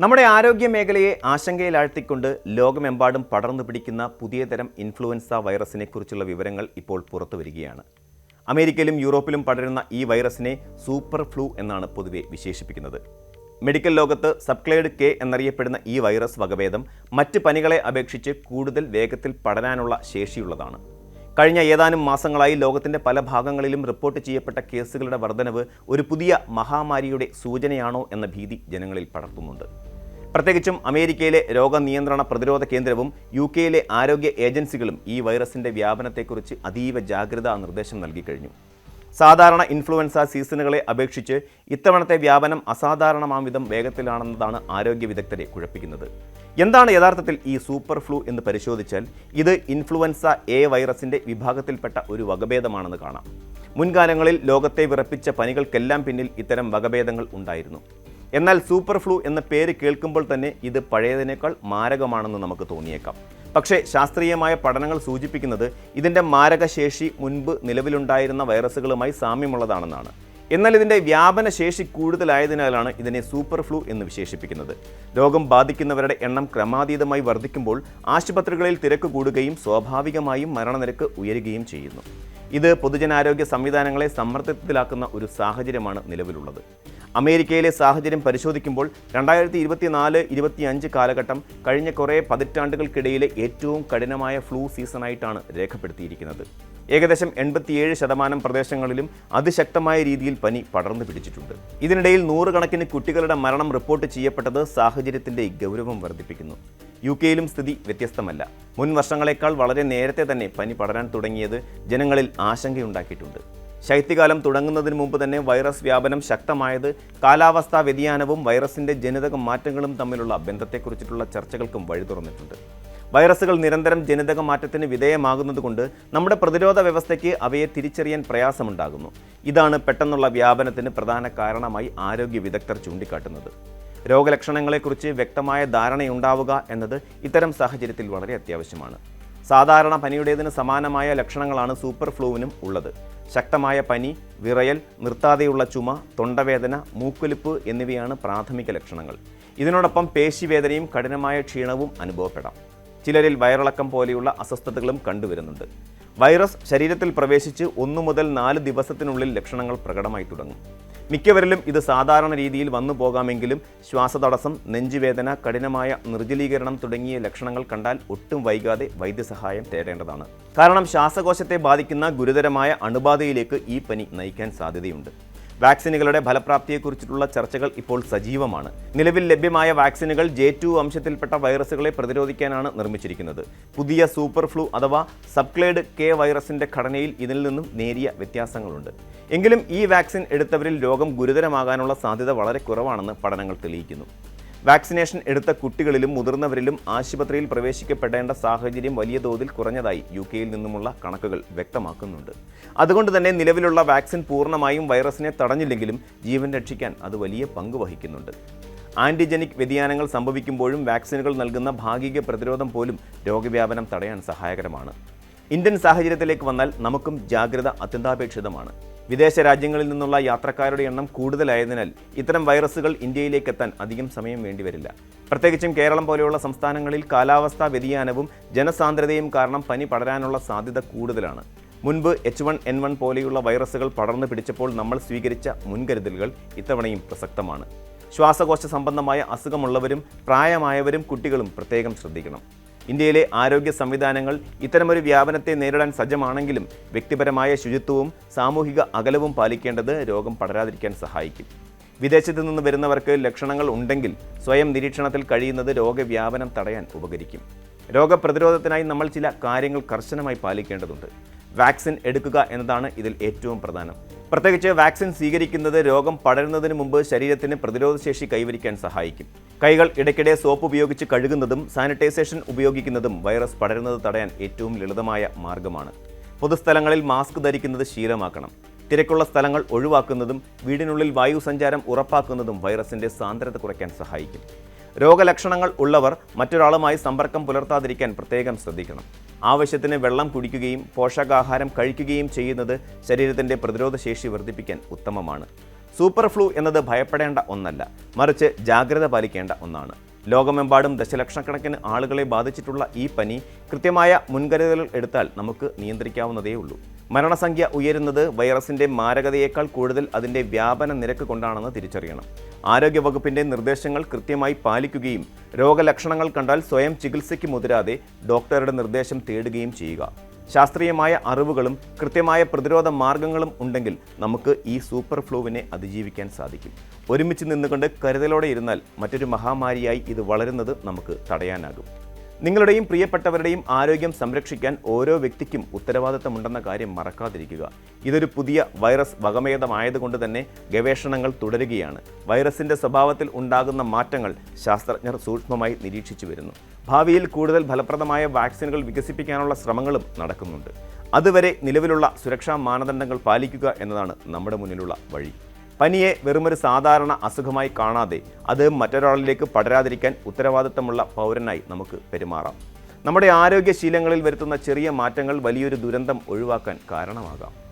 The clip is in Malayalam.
നമ്മുടെ ആരോഗ്യ മേഖലയെ ആശങ്കയിലാഴ്ത്തിക്കൊണ്ട് ലോകമെമ്പാടും പടർന്നു പിടിക്കുന്ന പുതിയ തരം ഇൻഫ്ലുവൻസ വൈറസിനെ കുറിച്ചുള്ള വിവരങ്ങൾ ഇപ്പോൾ പുറത്തു വരികയാണ്. അമേരിക്കയിലും യൂറോപ്പിലും പടരുന്ന ഈ വൈറസിനെ സൂപ്പർ ഫ്ലൂ എന്നാണ് പൊതുവെ വിശേഷിപ്പിക്കുന്നത്. മെഡിക്കൽ ലോകത്ത് സബ്ക്ലേഡ് കെ എന്നറിയപ്പെടുന്ന ഈ വൈറസ് വകഭേദം മറ്റ് പനികളെ അപേക്ഷിച്ച് കൂടുതൽ വേഗത്തിൽ പടരാനുള്ള ശേഷിയുള്ളതാണ്. കഴിഞ്ഞ ഏതാനും മാസങ്ങളായി ലോകത്തിന്റെ പല ഭാഗങ്ങളിലും റിപ്പോർട്ട് ചെയ്യപ്പെട്ട കേസുകളുടെ വർധനവ് ഒരു പുതിയ മഹാമാരിയുടെ സൂചനയാണോ എന്ന ഭീതി ജനങ്ങളിൽ പടർത്തുന്നുണ്ട്. പ്രത്യേകിച്ചും അമേരിക്കയിലെ രോഗനിയന്ത്രണ പ്രതിരോധ കേന്ദ്രവും യു കെയിലെ ആരോഗ്യ ഏജൻസികളും ഈ വൈറസിന്റെ വ്യാപനത്തെക്കുറിച്ച് അതീവ ജാഗ്രതാ നിർദ്ദേശം നൽകിക്കഴിഞ്ഞു സാധാരണ ഇൻഫ്ലുവൻസ സീസണുകളെ അപേക്ഷിച്ച് ഇത്തവണത്തെ വ്യാപനം അസാധാരണമാം വിധം വേഗത്തിലാണെന്നതാണ് ആരോഗ്യ വിദഗ്ധരെ കുഴപ്പിക്കുന്നത്. എന്താണ് യഥാർത്ഥത്തിൽ ഈ സൂപ്പർ ഫ്ലൂ എന്ന് പരിശോധിച്ചാൽ ഇത് ഇൻഫ്ലുവൻസ എ വൈറസിന്റെ വിഭാഗത്തിൽപ്പെട്ട ഒരു വകഭേദമാണെന്ന് കാണാം. മുൻകാലങ്ങളിൽ ലോകത്തെ വിറപ്പിച്ച പനികൾക്കെല്ലാം പിന്നിൽ ഇത്തരം വകഭേദങ്ങൾ ഉണ്ടായിരുന്നു. എന്നാൽ സൂപ്പർ ഫ്ലൂ എന്ന പേര് കേൾക്കുമ്പോൾ തന്നെ ഇത് പഴയതിനേക്കാൾ മാരകമാണെന്ന് നമുക്ക് തോന്നിയേക്കാം. പക്ഷേ ശാസ്ത്രീയമായ പഠനങ്ങൾ സൂചിപ്പിക്കുന്നത് ഇതിന്റെ മാരകശേഷി മുൻപ് നിലവിലുണ്ടായിരുന്ന വൈറസുകളുമായി സാമ്യമുള്ളതാണെന്നാണ്. എന്നാൽ ഇതിന്റെ വ്യാപന ശേഷി കൂടുതലായതിനാലാണ് ഇതിനെ സൂപ്പർ ഫ്ലൂ എന്ന് വിശേഷിപ്പിക്കുന്നത്. രോഗം ബാധിക്കുന്നവരുടെ എണ്ണം ക്രമാതീതമായി വർദ്ധിക്കുമ്പോൾ ആശുപത്രികളിൽ തിരക്ക് കൂടുകയും സ്വാഭാവികമായും മരണനിരക്ക് ഉയരുകയും ചെയ്യുന്നു. ഇത് പൊതുജനാരോഗ്യ സംവിധാനങ്ങളെ സമ്മർദ്ദത്തിലാക്കുന്ന ഒരു സാഹചര്യമാണ് നിലവിലുള്ളത്. അമേരിക്കയിലെ സാഹചര്യം പരിശോധിക്കുമ്പോൾ രണ്ടായിരത്തി ഇരുപത്തിനാല് ഇരുപത്തിയഞ്ച് കാലഘട്ടം കഴിഞ്ഞ കുറേ പതിറ്റാണ്ടുകൾക്കിടയിലെ ഏറ്റവും കഠിനമായ ഫ്ലൂ സീസണായിട്ടാണ് രേഖപ്പെടുത്തിയിരിക്കുന്നത്. ഏകദേശം എൺപത്തിയേഴ് ശതമാനം പ്രദേശങ്ങളിലും അതിശക്തമായ രീതിയിൽ പനി പടർന്നു പിടിച്ചിട്ടുണ്ട്. ഇതിനിടയിൽ നൂറുകണക്കിന് കുട്ടികളുടെ മരണം റിപ്പോർട്ട് ചെയ്യപ്പെട്ടത് സാഹചര്യത്തിന്റെ ഗൗരവം വർദ്ധിപ്പിക്കുന്നു. യു കെയിലും സ്ഥിതി വ്യത്യസ്തമല്ല. മുൻ വർഷങ്ങളെക്കാൾ വളരെ നേരത്തെ തന്നെ പനി പടരാൻ തുടങ്ങിയത് ജനങ്ങളിൽ ആശങ്കയുണ്ടാക്കിയിട്ടുണ്ട്. ശൈത്യകാലം തുടങ്ങുന്നതിന് മുമ്പ് തന്നെ വൈറസ് വ്യാപനം ശക്തമായത് കാലാവസ്ഥാ വ്യതിയാനവും വൈറസിന്റെ ജനിതക മാറ്റങ്ങളും തമ്മിലുള്ള ബന്ധത്തെക്കുറിച്ചിട്ടുള്ള ചർച്ചകൾക്കും വഴി തുറന്നിട്ടുണ്ട് വൈറസുകൾ നിരന്തരം ജനിതക മാറ്റത്തിന് വിധേയമാകുന്നതുകൊണ്ട് നമ്മുടെ പ്രതിരോധ വ്യവസ്ഥയ്ക്ക് അവയെ തിരിച്ചറിയാൻ പ്രയാസമുണ്ടാകുന്നു. ഇതാണ് പെട്ടെന്നുള്ള വ്യാപനത്തിന് പ്രധാന കാരണമായി ആരോഗ്യ വിദഗ്ധർ ചൂണ്ടിക്കാട്ടുന്നത്. രോഗലക്ഷണങ്ങളെക്കുറിച്ച് വ്യക്തമായ ധാരണയുണ്ടാവുക എന്നത് ഇത്തരം സാഹചര്യത്തിൽ വളരെ അത്യാവശ്യമാണ്. സാധാരണ പനിയുടേതിന് സമാനമായ ലക്ഷണങ്ങളാണ് സൂപ്പർ ഫ്ലൂവിനും ഉള്ളത്. ശക്തമായ പനി വിറയൽ നിർത്താതെയുള്ള ചുമ തൊണ്ടവേദന മൂക്കൊലിപ്പ് എന്നിവയാണ് പ്രാഥമിക ലക്ഷണങ്ങൾ. ഇതിനോടൊപ്പം പേശിവേദനയും കഠിനമായ ക്ഷീണവും അനുഭവപ്പെടാം. ചിലരിൽ വയറിളക്കം പോലെയുള്ള അസ്വസ്ഥതകളും കണ്ടുവരുന്നുണ്ട്. വൈറസ് ശരീരത്തിൽ പ്രവേശിച്ച് ഒന്നു മുതൽ നാല് ദിവസത്തിനുള്ളിൽ ലക്ഷണങ്ങൾ പ്രകടമായി തുടങ്ങും. മിക്കവരിലും ഇത് സാധാരണ രീതിയിൽ വന്നു പോകാമെങ്കിലും ശ്വാസതടസ്സം നെഞ്ചുവേദന കഠിനമായ നിർജലീകരണം തുടങ്ങിയ ലക്ഷണങ്ങൾ കണ്ടാൽ ഒട്ടും വൈകാതെ വൈദ്യസഹായം തേടേണ്ടതാണ്. കാരണം ശ്വാസകോശത്തെ ബാധിക്കുന്ന ഗുരുതരമായ അണുബാധയിലേക്ക് ഈ പനി നയിക്കാൻ സാധ്യതയുണ്ട്. വാക്സിനുകളുടെ ഫലപ്രാപ്തിയെക്കുറിച്ചിട്ടുള്ള ചർച്ചകൾ ഇപ്പോൾ സജീവമാണ്. നിലവിൽ ലഭ്യമായ വാക്സിനുകൾ ജെ ടു വംശത്തിൽപ്പെട്ട വൈറസുകളെ പ്രതിരോധിക്കാനാണ് നിർമ്മിച്ചിരിക്കുന്നത്. പുതിയ സൂപ്പർ ഫ്ലൂ അഥവാ സബ്ക്ലേഡ് കെ വൈറസിന്റെ ഘടനയിൽ ഇതിൽ നിന്നും നേരിയ വ്യത്യാസങ്ങളുണ്ട്. എങ്കിലും ഈ വാക്സിൻ എടുത്തവരിൽ രോഗം ഗുരുതരമാകാനുള്ള സാധ്യത വളരെ കുറവാണെന്ന് പഠനങ്ങൾ തെളിയിക്കുന്നു. വാക്സിനേഷൻ എടുത്ത കുട്ടികളിലും മുതിർന്നവരിലും ആശുപത്രിയിൽ പ്രവേശിക്കപ്പെടേണ്ട സാഹചര്യം വലിയ തോതിൽ കുറഞ്ഞതായി യു കെയിൽ നിന്നുമുള്ള കണക്കുകൾ വ്യക്തമാക്കുന്നുണ്ട്. അതുകൊണ്ട് തന്നെ നിലവിലുള്ള വാക്സിൻ പൂർണമായും വൈറസിനെ തടഞ്ഞില്ലെങ്കിലും ജീവൻ രക്ഷിക്കാൻ അത് വലിയ പങ്ക് വഹിക്കുന്നുണ്ട്. ആന്റിജനിക് വ്യതിയാനങ്ങൾ സംഭവിക്കുമ്പോഴും വാക്സിനുകൾ നൽകുന്ന ഭാഗിക പ്രതിരോധം പോലും രോഗവ്യാപനം തടയാൻ സഹായകരമാണ്. ഇന്ത്യൻ സാഹചര്യത്തിലേക്ക് വന്നാൽ നമുക്കും ജാഗ്രത അത്യന്താപേക്ഷിതമാണ്. വിദേശ രാജ്യങ്ങളിൽ നിന്നുള്ള യാത്രക്കാരുടെ എണ്ണം കൂടുതലായതിനാൽ ഇത്തരം വൈറസുകൾ ഇന്ത്യയിലേക്ക് എത്താൻ അധികം സമയം വേണ്ടിവരില്ല. പ്രത്യേകിച്ചും കേരളം പോലെയുള്ള സംസ്ഥാനങ്ങളിൽ കാലാവസ്ഥാ വ്യതിയാനവും ജനസാന്ദ്രതയും കാരണം പനി പടരാനുള്ള സാധ്യത കൂടുതലാണ്. മുൻപ് എച്ച് വൺ എൻ വൺ പോലെയുള്ള വൈറസുകൾ പടർന്നു പിടിച്ചപ്പോൾ നമ്മൾ സ്വീകരിച്ച മുൻകരുതലുകൾ ഇത്തവണയും പ്രസക്തമാണ്. ശ്വാസകോശ സംബന്ധമായ അസുഖമുള്ളവരും പ്രായമായവരും കുട്ടികളും പ്രത്യേകം ശ്രദ്ധിക്കണം. ഇന്ത്യയിലെ ആരോഗ്യ സംവിധാനങ്ങൾ ഇത്തരമൊരു വ്യാപനത്തെ നേരിടാൻ സജ്ജമാണെങ്കിലും വ്യക്തിപരമായ ശുചിത്വവും സാമൂഹിക അകലവും പാലിക്കേണ്ടത് രോഗം പടരാതിരിക്കാൻ സഹായിക്കും. വിദേശത്തു നിന്ന് വരുന്നവർക്ക് ലക്ഷണങ്ങൾ ഉണ്ടെങ്കിൽ സ്വയം നിരീക്ഷണത്തിൽ കഴിയുന്നത് രോഗവ്യാപനം തടയാൻ ഉപകരിക്കും. രോഗപ്രതിരോധത്തിനായി നമ്മൾ ചില കാര്യങ്ങൾ കർശനമായി പാലിക്കേണ്ടതുണ്ട്. വാക്സിൻ എടുക്കുക എന്നതാണ് ഇതിൽ ഏറ്റവും പ്രധാനം. പ്രത്യേകിച്ച് വാക്സിൻ സ്വീകരിക്കുന്നത് രോഗം പടരുന്നതിന് മുമ്പ് ശരീരത്തിന് പ്രതിരോധശേഷി കൈവരിക്കാൻ സഹായിക്കും. കൈകൾ ഇടയ്ക്കിടെ സോപ്പ് ഉപയോഗിച്ച് കഴുകുന്നതും സാനിറ്റൈസേഷൻ ഉപയോഗിക്കുന്നതും വൈറസ് പടരുന്നത് തടയാൻ ഏറ്റവും ലളിതമായ മാർഗമാണ്. പൊതുസ്ഥലങ്ങളിൽ മാസ്ക് ധരിക്കുന്നത് ശീലമാക്കണം. തിരക്കുള്ള സ്ഥലങ്ങൾ ഒഴിവാക്കുന്നതും വീടിനുള്ളിൽ വായു സഞ്ചാരം ഉറപ്പാക്കുന്നതും വൈറസിന്റെ സാന്ദ്രത കുറയ്ക്കാൻ സഹായിക്കും. രോഗലക്ഷണങ്ങൾ ഉള്ളവർ മറ്റൊരാളുമായി സമ്പർക്കം പുലർത്താതിരിക്കാൻ പ്രത്യേകം ശ്രദ്ധിക്കണം. ആവശ്യത്തിന് വെള്ളം കുടിക്കുകയും പോഷകാഹാരം കഴിക്കുകയും ചെയ്യുന്നത് ശരീരത്തിന്റെ പ്രതിരോധശേഷി വർദ്ധിപ്പിക്കാൻ ഉത്തമമാണ്. സൂപ്പർ ഫ്ലൂ എന്നത് ഭയപ്പെടേണ്ട ഒന്നല്ല മറിച്ച് ജാഗ്രത പാലിക്കേണ്ട ഒന്നാണ്. ലോകമെമ്പാടും ദശലക്ഷക്കണക്കിന് ആളുകളെ ബാധിച്ചിട്ടുള്ള ഈ പനി കൃത്യമായ മുൻകരുതലുകൾ എടുത്താൽ നമുക്ക് നിയന്ത്രിക്കാവുന്നതേ ഉള്ളൂ. മരണസംഖ്യ ഉയരുന്നത് വൈറസിന്റെ മാരകതയേക്കാൾ കൂടുതൽ അതിന്റെ വ്യാപന നിരക്ക് കൊണ്ടാണെന്ന് തിരിച്ചറിയണം. ആരോഗ്യവകുപ്പിന്റെ നിർദ്ദേശങ്ങൾ കൃത്യമായി പാലിക്കുകയും രോഗലക്ഷണങ്ങൾ കണ്ടാൽ സ്വയം ചികിത്സയ്ക്ക് മുതിരാതെ ഡോക്ടറുടെ നിർദ്ദേശം തേടുകയും ചെയ്യുക. ശാസ്ത്രീയമായ അറിവുകളും കൃത്യമായ പ്രതിരോധ മാർഗങ്ങളും ഉണ്ടെങ്കിൽ നമുക്ക് ഈ സൂപ്പർ ഫ്ലൂവിനെ അതിജീവിക്കാൻ സാധിക്കും. ഒരുമിച്ച് നിന്നുകൊണ്ട് കരുതലോടെ ഇരുന്നാൽ മറ്റൊരു മഹാമാരിയായി ഇത് വളരുന്നത് നമുക്ക് തടയാനാകും. നിങ്ങളുടെയും പ്രിയപ്പെട്ടവരുടെയും ആരോഗ്യം സംരക്ഷിക്കാൻ ഓരോ വ്യക്തിക്കും ഉത്തരവാദിത്തമുണ്ടെന്ന കാര്യം മറക്കാതിരിക്കുക. ഇതൊരു പുതിയ വൈറസ് വകഭേദമായതുകൊണ്ട് തന്നെ ഗവേഷണങ്ങൾ തുടരുകയാണ്. വൈറസിന്റെ സ്വഭാവത്തിൽ ഉണ്ടാകുന്ന മാറ്റങ്ങൾ ശാസ്ത്രജ്ഞർ സൂക്ഷ്മമായി നിരീക്ഷിച്ചു വരുന്നു. ഭാവിയിൽ കൂടുതൽ ഫലപ്രദമായ വാക്സിനുകൾ വികസിപ്പിക്കാനുള്ള ശ്രമങ്ങളും നടക്കുന്നുണ്ട്. അതുവരെ നിലവിലുള്ള സുരക്ഷാ മാനദണ്ഡങ്ങൾ പാലിക്കുക എന്നതാണ് നമ്മുടെ മുന്നിലുള്ള വഴി. പനിയെ വെറുമൊരു സാധാരണ അസുഖമായി കാണാതെ അത് മറ്റൊരാളിലേക്ക് പടരാതിരിക്കാൻ ഉത്തരവാദിത്തമുള്ള പൗരനായി നമുക്ക് പെരുമാറാം. നമ്മുടെ ആരോഗ്യശീലങ്ങളിൽ വരുത്തുന്ന ചെറിയ മാറ്റങ്ങൾ വലിയൊരു ദുരന്തം ഒഴിവാക്കാൻ കാരണമാകാം.